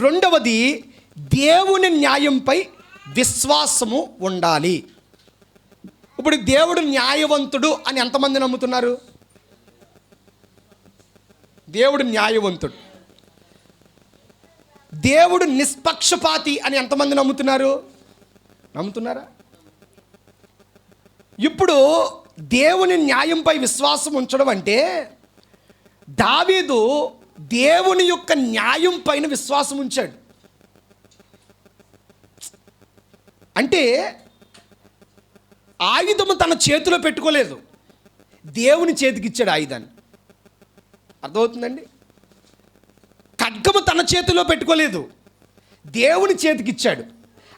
రెండవది దేవుని న్యాయంపై విశ్వాసము ఉండాలి. ఇప్పుడు దేవుడు న్యాయవంతుడు అని ఎంతమంది నమ్ముతున్నారు? దేవుడు న్యాయవంతుడు. దేవుడు నిష్పక్షపాతి అని ఎంతమంది నమ్ముతున్నారు? నమ్ముతున్నారా? ఇప్పుడు దేవుని న్యాయంపై విశ్వాసం ఉంచడం అంటే దావీదు దేవుని యొక్క న్యాయం పైన విశ్వాసం ఉంచాడు. అంటే ఆయుధము తన చేతిలో పెట్టుకోలేదు. దేవుని చేతికి ఇచ్చాడు ఆయుధాన్ని. అర్థమవుతుందండి? ఖడ్గము తన చేతిలో పెట్టుకోలేదు. దేవుని చేతికి ఇచ్చాడు.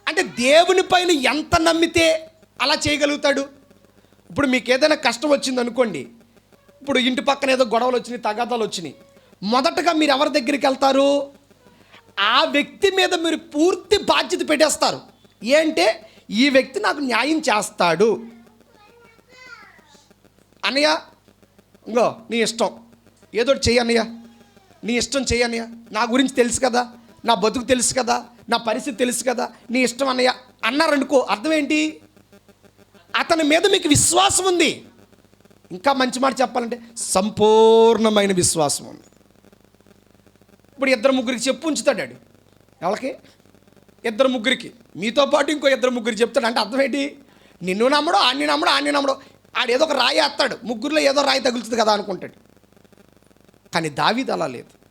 అంటే దేవుని పైన ఎంత నమ్మితే అలా చేయగలుగుతాడు? ఇప్పుడు మీకు ఏదైనా కష్టం వచ్చింది అనుకోండి ఇప్పుడు ఇంటి పక్కన ఏదో గొడవలు వచ్చినాయి తగాదాలు వచ్చినాయి. మొదటగా మీరు ఎవరి దగ్గరికి వెళ్తారు? ఆ వ్యక్తి మీద మీరు పూర్తి బాధ్యత పెట్టేస్తారు. ఏంటే? ఈ వ్యక్తి నాకు న్యాయం చేస్తాడు. అన్నయ్య ఇంకో నీ ఇష్టం. ఏదో చెయ్యి అన్నయ్య. నీ ఇష్టం చెయ్యి అన్నయ్య. నా గురించి తెలుసు కదా. నా బతుకు తెలుసు కదా. నా పరిస్థితి తెలుసు కదా. నీ ఇష్టం అన్నయ్య. అన్నారనుకో అర్థం ఏంటి అతని మీద మీకు విశ్వాసం ఉంది. ఇంకా మంచి మాట చెప్పాలంటే సంపూర్ణమైన విశ్వాసం ఉంది. ఇప్పుడు ఇద్దరు ముగ్గురికి చెప్పు ఉంచుతాడు ఆడు ఎవరికి ఇద్దరు ముగ్గురికి. మీతో పాటు ఇంకో ఇద్దరు ముగ్గురు చెప్తాడు. అంటే అర్థం ఏంటి? నిన్ను నమ్మడు అన్ని నమ్మడు ఆన్ని నమ్మడు. ఆడు ఏదో ఒక రాయి వేస్తాడు. ముగ్గురులో ఏదో రాయి తగులుతుంది కదా అనుకుంటాడు. కానీ దావీది అలా లేదు.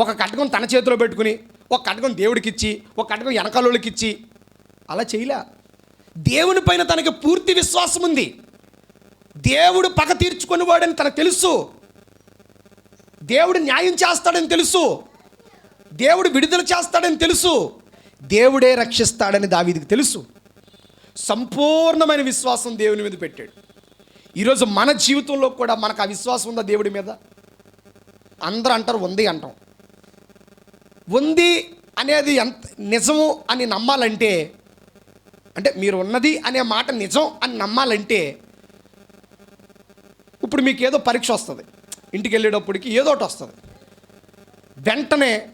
ఒక కటకం తన చేతిలో పెట్టుకుని ఒక కటకం దేవుడికి ఇచ్చి ఒక కటకం వెనకాలోళ్ళకి ఇచ్చి అలా చేయలే. దేవుని పైన తనకి పూర్తి విశ్వాసం ఉంది. దేవుడు పగ తీర్చుకునేవాడని తనకు తెలుసు. దేవుడు న్యాయం చేస్తాడని తెలుసు. దేవుడు విడుదల చేస్తాడని తెలుసు. దేవుడే రక్షిస్తాడని దావీదికి తెలుసు. సంపూర్ణమైన విశ్వాసం దేవుని మీద పెట్టాడు. ఈరోజు మన జీవితంలో కూడా మనకు ఆ విశ్వాసం ఉందా దేవుడి మీద? అందరూ అంటారు ఉంది అంటాం. ఉంది అనేది ఎంత నిజము అని నమ్మాలంటే అంటే మీరు ఉన్నది అనే మాట నిజం అని నమ్మాలంటే ఇప్పుడు మీకు ఏదో పరీక్ష వస్తుంది. ఇంటికి వెళ్ళేటప్పటికి ఏదో ఒకటి వస్తుంది. వెంటనే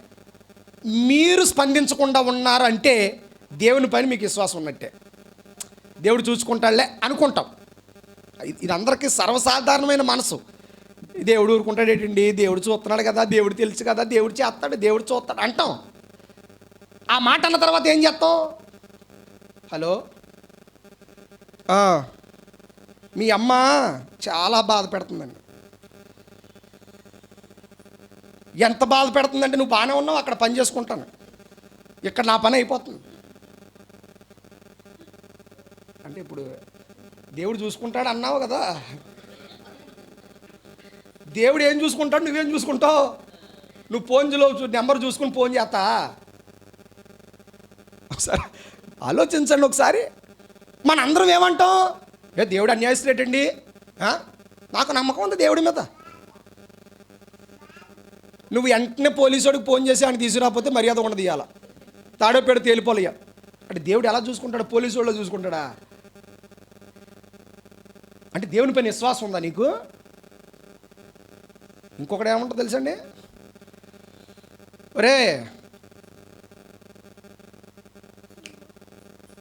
మీరు స్పందించకుండా ఉన్నారంటే దేవుని పైన మీకు విశ్వాసం ఉన్నట్టే. దేవుడు చూసుకుంటాడులే అనుకుంటాం. ఇది- అందరికీ సర్వసాధారణమైన మనసు. దేవుడు ఊరుకుంటాడేటండి దేవుడు చూస్తున్నాడు కదా దేవుడు తెలుసు కదా దేవుడు చేస్తాడు దేవుడు చూస్తాడు అంటాం. ఆ మాట అన్న తర్వాత ఏం చేస్తాం? హలో? మీ అమ్మ చాలా బాధ పెడుతుందండి. ఎంత బాధ పెడుతుందంటే నువ్వు బాగానే ఉన్నావు అక్కడ పని చేసుకుంటాను. ఇక్కడ నా పని అయిపోతుంది. అంటే ఇప్పుడు దేవుడు చూసుకుంటాడు అన్నావు కదా. దేవుడు ఏం చూసుకుంటాడు నువ్వేం చూసుకుంటావు? నువ్వు ఫోన్లో నెంబర్ చూసుకుని ఫోన్ చేస్తా. ఒకసారి ఆలోచించండి ఒకసారి. మనందరం ఏమంటాం? ఏ దేవుడు అన్యాయస్తులేటండి నాకు నమ్మకం ఉంది దేవుడి మీద. నువ్వు వెంటనే పోలీసుడికి ఫోన్ చేసి ఆయన తీసుకురాకపోతే మర్యాద ఉండదు ఇవాళ. తాడో తేలిపోలే తేలిపోలయ్య అంటే దేవుడు ఎలా చూసుకుంటాడు పోలీసు వాళ్ళు చూసుకుంటాడా? అంటే దేవుని పైన విశ్వాసం ఉందా నీకు? ఇంకొకటి ఏమంటో తెలుసండి? ఒరే!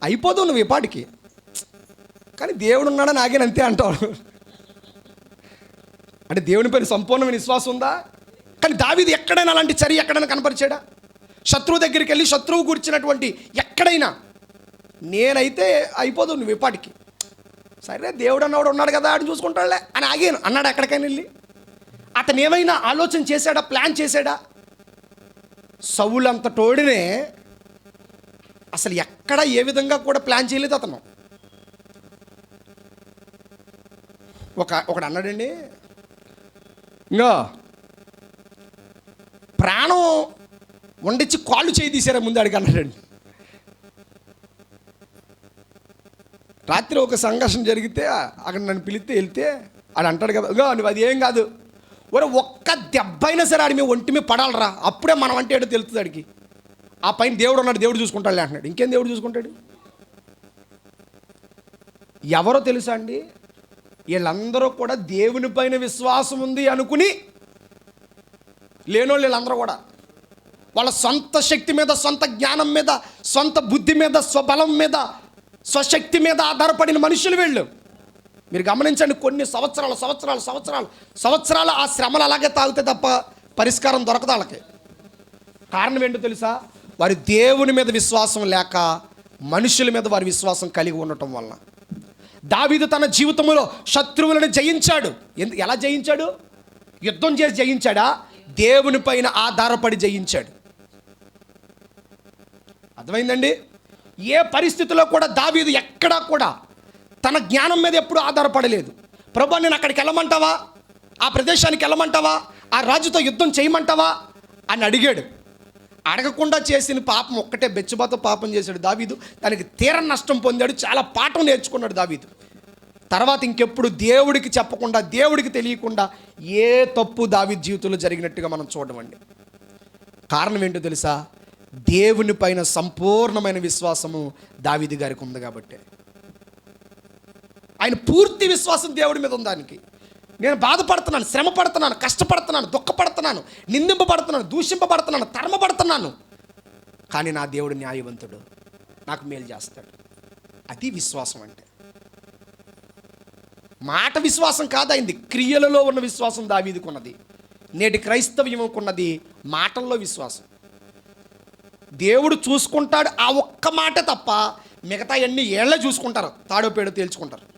అయిపోతావు నువ్వు ఈ పాటికి. కానీ దేవుడు ఉన్నాడని ఆగాను అంతే అంటావు అంటే దేవుని పైన సంపూర్ణమైన విశ్వాసం ఉందా? కానీ దావిది ఎక్కడైనా అలాంటి చర్య ఎక్కడైనా కనపరిచాడా? శత్రువు దగ్గరికి వెళ్ళి శత్రువు కూర్చున్నటువంటి ఎక్కడైనా? నేనైతే అయిపోదు నువ్వు ఇప్పటికి. సరే దేవుడు అన్నవాడు ఉన్నాడు కదా అని చూసుకుంటాడులే అని ఆగాను. అన్నాడు ఎక్కడికైనా వెళ్ళి? అతను ఏమైనా ఆలోచన చేశాడా ప్లాన్ చేశాడా? సవులంత టోడినే అసలు ఎక్కడ ఏ విధంగా కూడా ప్లాన్ చేయలేదు అతను. ఒక ఒకడు అన్నాడండి ఇంకా వండించి కాళ్ళు చేయి తీసారా ముందు అడిగి అన్నాడండి. రాత్రి ఒక సంఘర్షణ జరిగితే అక్కడ నన్ను పిలిస్తే వెళ్తే ఆడు అంటాడు కదా నువ్వు అది ఏం కాదు. ఒరే ఒక్క దెబ్బ అయినా సరే ఆడి మీ ఒంటి మీద పడాలరా. అప్పుడే మనం అంటే ఏడో తెలుస్తుంది ఆడికి. ఆ పైన దేవుడు ఉన్నాడు దేవుడు చూసుకుంటాడు అంటున్నాడు. ఇంకేం దేవుడు చూసుకుంటాడు? ఎవరో తెలుసా అండి? వీళ్ళందరూ కూడా దేవుని పైన విశ్వాసం ఉంది అనుకుని లేనోళ్ళు వీళ్ళందరూ కూడా. వాళ్ళ సొంత శక్తి మీద సొంత జ్ఞానం మీద సొంత బుద్ధి మీద స్వబలం మీద స్వశక్తి మీద ఆధారపడిన మనుషులు వీళ్ళు. మీరు గమనించండి కొన్ని సంవత్సరాలు సంవత్సరాలు సంవత్సరాలు సంవత్సరాలు ఆ శ్రమలు అలాగే తాగితే తప్ప పరిష్కారం దొరకదు వాళ్ళకి. కారణం ఏంటో తెలుసా? వారి దేవుని మీద విశ్వాసం లేక మనుషుల మీద వారి విశ్వాసం కలిగి ఉండటం వలన. దావీదు తన జీవితంలో శత్రువులను జయించాడు. ఎందు ఎలా జయించాడు? యుద్ధం చేసి జయించాడా? దేవుని పైన ఆధారపడి జయించాడు. అర్థమైందండి? ఏ పరిస్థితిలో కూడా దావీదు ఎక్కడా కూడా తన జ్ఞానం మీద ఎప్పుడు ఆధారపడలేదు. ప్రభా నేను అక్కడికి వెళ్ళమంటావా? ఆ ప్రదేశానికి వెళ్ళమంటావా? ఆ రాజుతో యుద్ధం చేయమంటావా? అని అడిగాడు. అడగకుండా చేసిన పాపం ఒక్కటే బెచ్చుబాతో పాపం చేశాడు దావీదు. తనకి తీర నష్టం పొందాడు చాలా పాఠం నేర్చుకున్నాడు దావీదు. తర్వాత ఇంకెప్పుడు దేవుడికి చెప్పకుండా దేవుడికి తెలియకుండా ఏ తప్పు దావీ జీవితంలో జరిగినట్టుగా మనం చూడమండి. కారణం ఏంటో తెలుసా? దేవుని పైన సంపూర్ణమైన విశ్వాసము దావిది గారికి ఉంది కాబట్టి. ఆయన పూర్తి విశ్వాసం దేవుడి మీద ఉందానికి దానికి నేను బాధపడుతున్నాను శ్రమ పడుతున్నాను కష్టపడుతున్నాను దుఃఖపడుతున్నాను నిందింపబడుతున్నాను దూషింపబడుతున్నాను తరమబడుతున్నాను. కానీ నా దేవుడు న్యాయవంతుడు నాకు మేలు చేస్తాడు. అది విశ్వాసం అంటే. మాట విశ్వాసం కాదైంది క్రియలలో ఉన్న విశ్వాసం దావీదికి ఉన్నది నేటి క్రైస్తవ్యముకున్నది మాటల్లో విశ్వాసం. దేవుడు చూసుకుంటాడు ఆ ఒక్క మాట తప్ప మిగతా అన్ని ఏళ్ళ చూసుకుంటారు తాడో పేడో తేల్చుకుంటారు.